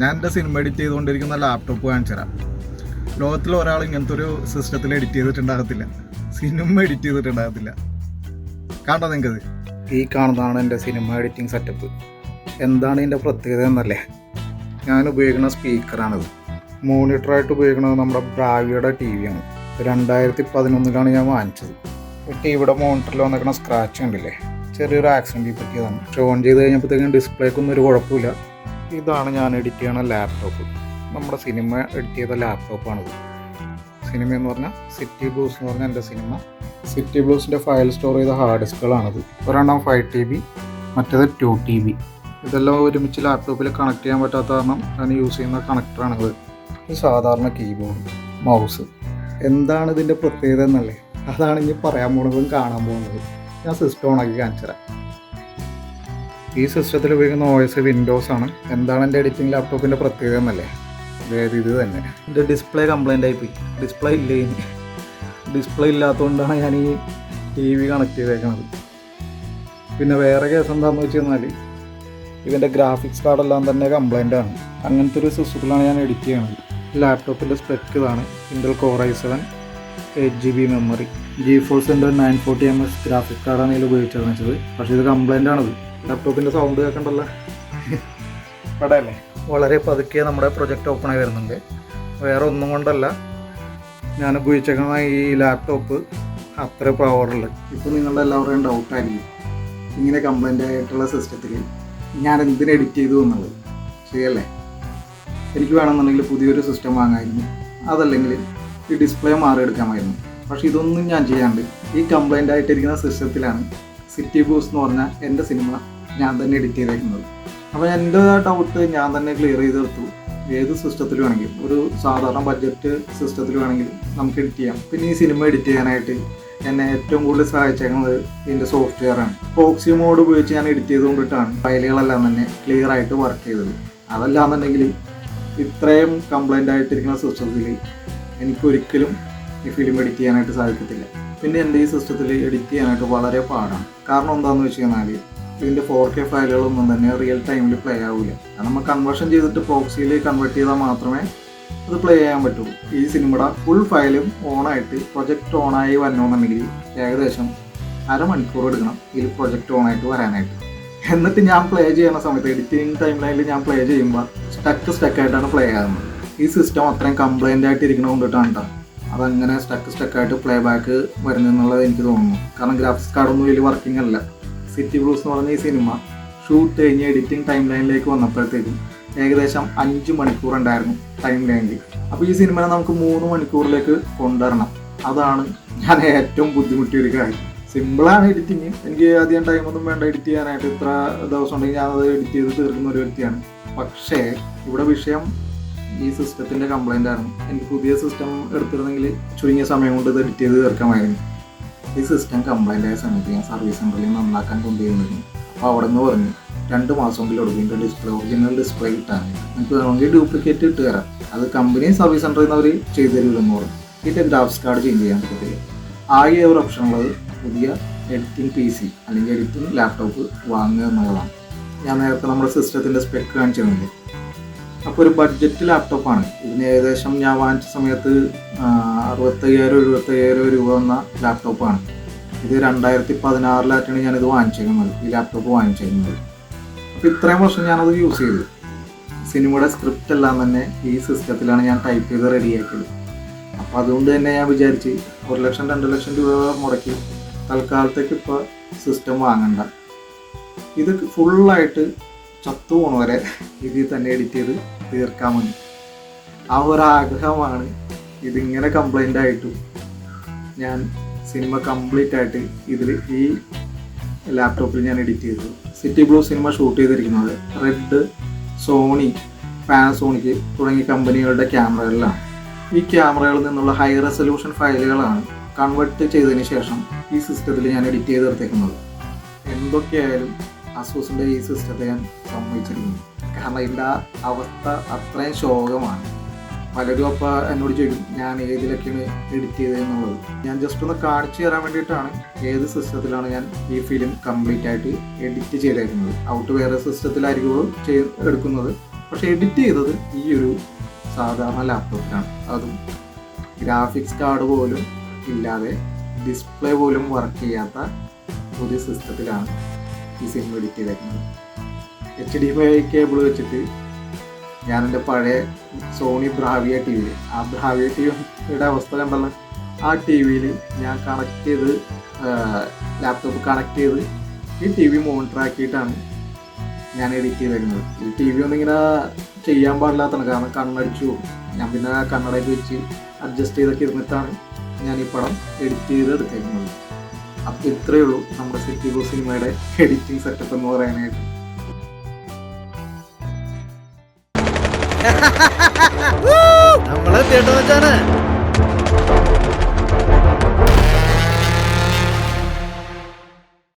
ഞാൻ എന്റെ cinema edit ചെയ്തുകൊണ്ടിരിക്കുന്ന ലാപ്ടോപ്പ് കാണിച്ചു തരാം ലോകത്തിൽ ഒരാൾ ഇങ്ങനത്തെ ഒരു സിസ്റ്റത്തിൽ എഡിറ്റ് ചെയ്തിട്ടുണ്ടാകത്തില്ല. സിനിമ എഡിറ്റ് ചെയ്തിട്ടുണ്ടാകത്തില്ല. കാണാം നിങ്ങൾക്കത് ഈ കാണുന്നതാണ് എന്റെ സിനിമ എഡിറ്റിംഗ് സെറ്റപ്പ് എന്താണ് ഇതിന്റെ പ്രത്യേകത എന്നല്ലേ? ഞാൻ ഉപയോഗിക്കുന്ന സ്പീക്കറാണിത് മോണിറ്ററായിട്ട് ഉപയോഗിക്കുന്നത് നമ്മുടെ ബ്രാവിയുടെ ടി വിയാണ് രണ്ടായിരത്തി പതിനൊന്നിലാണ് ഞാൻ വാങ്ങിച്ചത്. ടി വിയുടെ മോണിറ്ററിൽ വന്നിരിക്കുന്ന സ്ക്രാച്ച് കണ്ടില്ലേ? ചെറിയൊരു ആക്സിഡന്റിൽ പറ്റിയതാണ് പക്ഷെ ഓൺ ചെയ്ത് കഴിഞ്ഞപ്പോഴത്തേക്കും ഡിസ്പ്ലേക്കൊന്നും ഒരു കുഴപ്പമില്ല. ഇതാണ് ഞാൻ എഡിറ്റ് ചെയ്യണ ലാപ്ടോപ്പ് നമ്മുടെ സിനിമ എഡിറ്റ് ചെയ്ത ലാപ്ടോപ്പാണിത് സിനിമ എന്ന് പറഞ്ഞാൽ സിറ്റി ബ്ലൂസ് എന്ന് പറഞ്ഞാൽ എന്റെ സിനിമ സിറ്റി ബ്ലൂസിന്റെ ഫയൽ സ്റ്റോർ ചെയ്ത ഹാർഡ് ഡിസ്കുകളാണിത് ഒരെണ്ണം ഫൈവ് ടി ബി മറ്റേത് ടു ടി ബി ഇതെല്ലാം ഒരുമിച്ച് ലാപ്ടോപ്പിൽ കണക്ട് ചെയ്യാൻ പറ്റാത്ത കാരണം ഞാൻ യൂസ് ചെയ്യുന്ന കണക്ടറാണിത് ഒരു സാധാരണ കീബോർഡ് മൗസ് എന്താണ് ഇതിന്റെ പ്രത്യേകത എന്നല്ലേ? അതാണ് ഇനി പറയാൻ പോകുന്നതും കാണാൻ പോകുന്നത് ഞാൻ സിസ്റ്റം ഓണാക്കി കാണിച്ചു തരാം ഈ സിസ്റ്റത്തിൽ ഉപയോഗിക്കുന്ന ഒ എസ് വിൻഡോസ് ആണ്. എന്താണ് എന്റെ എഡിറ്റിംഗ് ലാപ്ടോപ്പിന്റെ പ്രത്യേകത എന്നല്ലേ? അതായത് ഇത് തന്നെ. എന്റെ ഡിസ്പ്ലേ കംപ്ലൈന്റ് ആയിപ്പോയി ഡിസ്പ്ലേ ഇല്ലേ ഡിസ്പ്ലേ ഇല്ലാത്തതുകൊണ്ടാണ് ഞാൻ ഈ ടി വി കണക്ട് ചെയ്തേക്കുന്നത് പിന്നെ വേറെ കേസ് എന്താണെന്ന് വെച്ച് കഴിഞ്ഞാൽ ഇതിന്റെ ഗ്രാഫിക്സ് കാർഡെല്ലാം തന്നെ കംപ്ലൈന്റ് ആണ്. അങ്ങനത്തെ ഒരു സിസ്റ്റത്തിലാണ് ഞാൻ എഡിറ്റ് ചെയ്യുന്നത് ലാപ്ടോപ്പിന്റെ സ്പെക്ക് ഇതാണ്. Intel core i seven eight G B memory G ഫോഴ്സിന്റെ nine forty M S graphic കാർഡാണ് ഇതിൽ ഉപയോഗിച്ചതെന്ന് വെച്ചത് പക്ഷേ ഇത് കംപ്ലൈന്റ് ആണത്. ലാപ്ടോപ്പിന്റെ സൗണ്ട് കേൾക്കണ്ടല്ല? പടയല്ലേ? വളരെ പതുക്കെ നമ്മുടെ പ്രൊജക്റ്റ് ഓപ്പൺ ആയി വരുന്നുണ്ട്. വേറെ ഒന്നും കൊണ്ടല്ല. ഞാൻ ഉപയോഗിച്ചേക്കുന്ന ഈ ലാപ്ടോപ്പ് അത്ര പവറുള്ളത് ഇപ്പോൾ നിങ്ങളുടെ എല്ലാവരുടെയും ഡൗട്ടായിരിക്കും ഇങ്ങനെ കംപ്ലൈന്റ് ആയിട്ടുള്ള സിസ്റ്റത്തിൽ ഞാൻ എന്തിനെ എഡിറ്റ് ചെയ്തു എന്നുള്ളത്. ശരിയല്ലേ? എനിക്ക് വേണമെന്നുണ്ടെങ്കിൽ പുതിയൊരു സിസ്റ്റം വാങ്ങായിരുന്നു. അതല്ലെങ്കിൽ ഈ ഡിസ്പ്ലേ മാറിയെടുക്കാമായിരുന്നു. പക്ഷേ ഇതൊന്നും ഞാൻ ചെയ്യാണ്ട് ഈ കംപ്ലൈന്റ് ആയിട്ടിരിക്കുന്ന സിസ്റ്റത്തിലാണ് സിറ്റി ബൂസ് എന്ന് പറഞ്ഞ എന്റെ സിനിമ ഞാൻ തന്നെ എഡിറ്റ് ചെയ്തേക്കുന്നത് അപ്പോൾ എന്റെ ഡൗട്ട് ഞാൻ തന്നെ ക്ലിയർ ചെയ്ത് തീർത്തു ഏത് സിസ്റ്റത്തിൽ വേണമെങ്കിലും ഒരു സാധാരണ ബഡ്ജറ്റ് സിസ്റ്റത്തിൽ വേണമെങ്കിലും നമുക്ക് എഡിറ്റ് ചെയ്യാം. പിന്നെ ഈ സിനിമ എഡിറ്റ് ചെയ്യാനായിട്ട് എന്നെ ഏറ്റവും കൂടുതൽ സഹായിച്ചേക്കുന്നത് ഇതിന്റെ സോഫ്റ്റ്വെയർ ആണ്. പ്രോക്സി മോഡ് ഉപയോഗിച്ച് ഞാൻ എഡിറ്റ് ചെയ്തുകൊണ്ടിട്ടാണ് ഫയലുകളെല്ലാം തന്നെ ക്ലിയർ ആയിട്ട് വർക്ക് ചെയ്തത്. അതല്ലാന്നുണ്ടെങ്കിൽ ഇത്രയും കംപ്ലൈന്റ് ആയിട്ടിരിക്കുന്ന സിസ്റ്റത്തിൽ എനിക്കൊരിക്കലും ഈ ഫിലിം എഡിറ്റ് ചെയ്യാനായിട്ട് സാധിക്കത്തില്ല. പിന്നെ എന്റെ ഈ സിസ്റ്റത്തിൽ എഡിറ്റ് ചെയ്യാനായിട്ട് വളരെ പാടാണ്. കാരണം എന്താണെന്ന് വെച്ച് കഴിഞ്ഞാൽ ഇതിന്റെ ഫോർ കെ ഫയലുകളൊന്നും തന്നെ റിയൽ ടൈമിൽ പ്ലേ ആവില്ല അത് നമ്മൾ കൺവേർഷൻ ചെയ്തിട്ട് പ്രോക്സിയിൽ കൺവേർട്ട് ചെയ്താൽ മാത്രമേ അത് പ്ലേ ചെയ്യാൻ പറ്റുള്ളൂ ഈ സിനിമയുടെ ഫുൾ ഫയലും ഓണായിട്ട് പ്രൊജക്റ്റ് ഓണായി വരണമെന്നുണ്ടെങ്കിൽ ഏകദേശം അരമണിക്കൂർ എടുക്കണം ഇതിൽ പ്രൊജക്റ്റ് ഓണായിട്ട് വരാനായിട്ട്. എന്നിട്ട് ഞാൻ പ്ലേ ചെയ്യുന്ന സമയത്ത് എഡിറ്റിംഗ് ടൈം ലൈനിൽ ഞാൻ പ്ലേ ചെയ്യുമ്പോൾ സ്റ്റക്ക് സ്റ്റക്കായിട്ടാണ് പ്ലേ ആകുന്നത് ഈ സിസ്റ്റം അത്രയും കംപ്ലൈന്റ് ആയിട്ട് ഇരിക്കണ കൊണ്ടിട്ടാണ് കേട്ടോ അതങ്ങനെ സ്റ്റക്ക് സ്റ്റക്കായിട്ട് പ്ലേ ബാക്ക് വരുന്നെന്നുള്ളത് എനിക്ക് തോന്നുന്നു. കാരണം ഗ്രാഫിക്സ് കാർഡൊന്നും വലിയ വർക്കിംഗ് അല്ല. സിറ്റി ബ്ലൂസ് എന്ന് പറഞ്ഞ ഈ സിനിമ ഷൂട്ട് കഴിഞ്ഞ് എഡിറ്റിംഗ് ടൈം ലൈനിലേക്ക് വന്നപ്പോഴത്തേക്കും ഏകദേശം അഞ്ച് മണിക്കൂർ ഉണ്ടായിരുന്നു ടൈം ലൈനിൽ അപ്പോൾ ഈ സിനിമനെ നമുക്ക് മൂന്ന് മണിക്കൂറിലേക്ക് കൊണ്ടുവരണം. അതാണ് ഞാൻ ഏറ്റവും ബുദ്ധിമുട്ടിയ ഒരു കാര്യം. സിമ്പിളാണ് എഡിറ്റിങ് എനിക്ക് അധികം ടൈമൊന്നും വേണ്ട എഡിറ്റ് ചെയ്യാനായിട്ട് ഇത്ര ദിവസം ഉണ്ടെങ്കിൽ ഞാൻ അത് എഡിറ്റ് ചെയ്ത് തീർക്കുന്ന ഒരു വ്യക്തിയാണ്. പക്ഷേ ഇവിടെ വിഷയം ഈ സിസ്റ്റത്തിന്റെ കംപ്ലൈന്റ് ആണ് എനിക്ക് പുതിയ സിസ്റ്റം എടുത്തിരുന്നെങ്കിൽ ചുരുങ്ങിയ സമയം കൊണ്ട് ഇത് എഡിറ്റ് ചെയ്ത് തീർക്കാമായിരുന്നു. ഈ സിസ്റ്റം കംപ്ലൈന്റ് ആയ സമയത്ത് ഞാൻ സർവീസ് സെന്ററിൽ നന്നാക്കാൻ കൊണ്ടുപോയിരുന്നു അപ്പോൾ അവിടെ നിന്ന് പറഞ്ഞു രണ്ട് മാസം കൊണ്ട് എടുക്കും ഇതിന്റെ ഡിസ്പ്ലേ ഒറിജിനൽ ഡിസ്പ്ലേ കിട്ടാനായിട്ട് നമുക്ക് വേണമെങ്കിൽ ഡ്യൂപ്ലിക്കേറ്റ് ഇട്ട് തരാം. അത് കമ്പനി സർവീസ് സെന്ററിൽ നിന്ന് അവർ ചെയ്തു തരുമെന്ന് പറഞ്ഞു. ഇതിന്റെ ഗ്രാഫിക്സ് കാർഡ് ചേഞ്ച് ചെയ്യാൻ പറ്റത്തില്ല. ആകെ ഒരു ഓപ്ഷൻ ഉള്ളത് പുതിയ എഡിറ്റിംഗ് പി സി അല്ലെങ്കിൽ എഡിറ്റിംഗ് ലാപ്ടോപ്പ് വാങ്ങുക എന്നുള്ളതാണ്. ഞാൻ നേരത്തെ നമ്മുടെ സിസ്റ്റത്തിന്റെ സ്പെക്ക് കാണിച്ചിരുന്നില്ലേ അപ്പോൾ ഒരു ബഡ്ജറ്റ് ലാപ്ടോപ്പാണ് ഇതിന് ഏകദേശം ഞാൻ വാങ്ങിച്ച സമയത്ത് അറുപത്തയ്യായിരം എഴുപത്തയ്യായിരം രൂപ വന്ന ലാപ്ടോപ്പാണ് ഇത് രണ്ടായിരത്തി പതിനാറിലായിട്ടാണ് ഞാനിത് വാങ്ങിച്ചിരുന്നത് ഈ ലാപ്ടോപ്പ് വാങ്ങിച്ചിരുന്നത് അപ്പോൾ ഇത്രയും വർഷം ഞാനത് യൂസ് ചെയ്തു. സിനിമയുടെ സ്ക്രിപ്റ്റ് എല്ലാം തന്നെ ഈ സിസ്റ്റത്തിലാണ് ഞാൻ ടൈപ്പ് ചെയ്ത് റെഡിയാക്കിയത് അപ്പോൾ അതുകൊണ്ട് തന്നെ ഞാൻ വിചാരിച്ച് ഒരു ലക്ഷം രണ്ട് ലക്ഷം രൂപ മുടക്കി തൽക്കാലത്തേക്ക് ഇപ്പോൾ സിസ്റ്റം വാങ്ങണ്ട. ഇത് ഫുള്ളായിട്ട് ചത്തു പോണ വരെ ഇതിൽ തന്നെ എഡിറ്റ് ചെയ്ത് തീർക്കാൻ മതി ആ ഒരു ആഗ്രഹമാണ് ഇതിങ്ങനെ കംപ്ലൈന്റ് ആയിട്ടും ഞാൻ സിനിമ കംപ്ലീറ്റ് ആയിട്ട് ഇതിൽ ഈ ലാപ്ടോപ്പിൽ ഞാൻ എഡിറ്റ് ചെയ്തു സിറ്റി ബ്ലൂ സിനിമ ഷൂട്ട് ചെയ്തിരിക്കുന്നത് റെഡ് സോണി പാനസോണിക്ക് തുടങ്ങിയ കമ്പനികളുടെ ക്യാമറകളിലാണ് ഈ ക്യാമറകളിൽ നിന്നുള്ള ഹൈ റെസൊല്യൂഷൻ ഫയലുകളാണ് കൺവേർട്ട് ചെയ്തതിന് ശേഷം ഈ സിസ്റ്റത്തിൽ ഞാൻ എഡിറ്റ് ചെയ്ത് എടുത്തേക്കുന്നത് എന്തൊക്കെയായാലും അസൂസിന്റെ ഈ സിസ്റ്റത്തെ ഞാൻ സമ്മതിച്ചിരിക്കുന്നു. കാരണം ഇതിന്റെ അവസ്ഥ അത്രയും ശോകമാണ്. പലരും അപ്പോൾ എന്നോട് ചോദിക്കും ഞാൻ ഏതിലൊക്കെയാണ് എഡിറ്റ് ചെയ്തതെന്നുള്ളത് ഞാൻ ജസ്റ്റ് ഒന്ന് കാണിച്ചു തരാൻ വേണ്ടിയിട്ടാണ് ഏത് സിസ്റ്റത്തിലാണ് ഞാൻ ഈ ഫിലിം കംപ്ലീറ്റ് ആയിട്ട് എഡിറ്റ് ചെയ്തേക്കുന്നത്. ഔട്ട് വേറെ സിസ്റ്റത്തിലായിരിക്കും ചെയ്ത് എടുക്കുന്നത്. പക്ഷെ എഡിറ്റ് ചെയ്തത് ഈ ഒരു സാധാരണ ലാപ്ടോപ്പിലാണ് അതും ഗ്രാഫിക്സ് കാർഡ് പോലും ഇല്ലാതെ ഡിസ്പ്ലേ പോലും വർക്ക് ചെയ്യാത്ത ഒരു സിസ്റ്റത്തിലാണ് സിനിമ എഡിറ്റ് ചെയ്തേക്കുന്നത് എച്ച് ഡി ഫൈ കേബിൾ വെച്ചിട്ട് ഞാൻ എന്റെ പഴയ സോണി ബ്രാവിയ ടി വി ആ ബ്രാവിയ ടി വിയുടെ അവസ്ഥ കണ്ടല്ലോ. ആ ടി വിയിൽ ഞാൻ കണക്ട് ചെയ്ത് ലാപ്ടോപ്പ് കണക്ട് ചെയ്ത് ഈ ടി വി മോണിറ്റർ ആക്കിയിട്ടാണ് ഞാൻ എഡിറ്റ് ചെയ്തേക്കുന്നത് ഈ ടി വി ഒന്നും ഇങ്ങനെ ചെയ്യാൻ പാടില്ലാത്തതാണ്. കാരണം കണ്ണടിച്ചു. ഞാൻ പിന്നെ കണ്ണടയിൽ വെച്ച് അഡ്ജസ്റ്റ് ചെയ്തൊക്കെ ഇരുന്നിട്ടാണ് ഞാൻ ഈ പടം എഡിറ്റ് ചെയ്ത് എടുത്തേക്കുന്നത് അപ്പോൾ ഇത്രയേ ഉള്ളൂ നമ്മുടെ സിറ്റി ഗോ സിനിമയുടെ എഡിറ്റിംഗ് സെറ്റപ്പ് എന്ന് പറയാനായിട്ട്. നമ്മളെ എത്തിയിട്ടോ വെച്ചാണ്.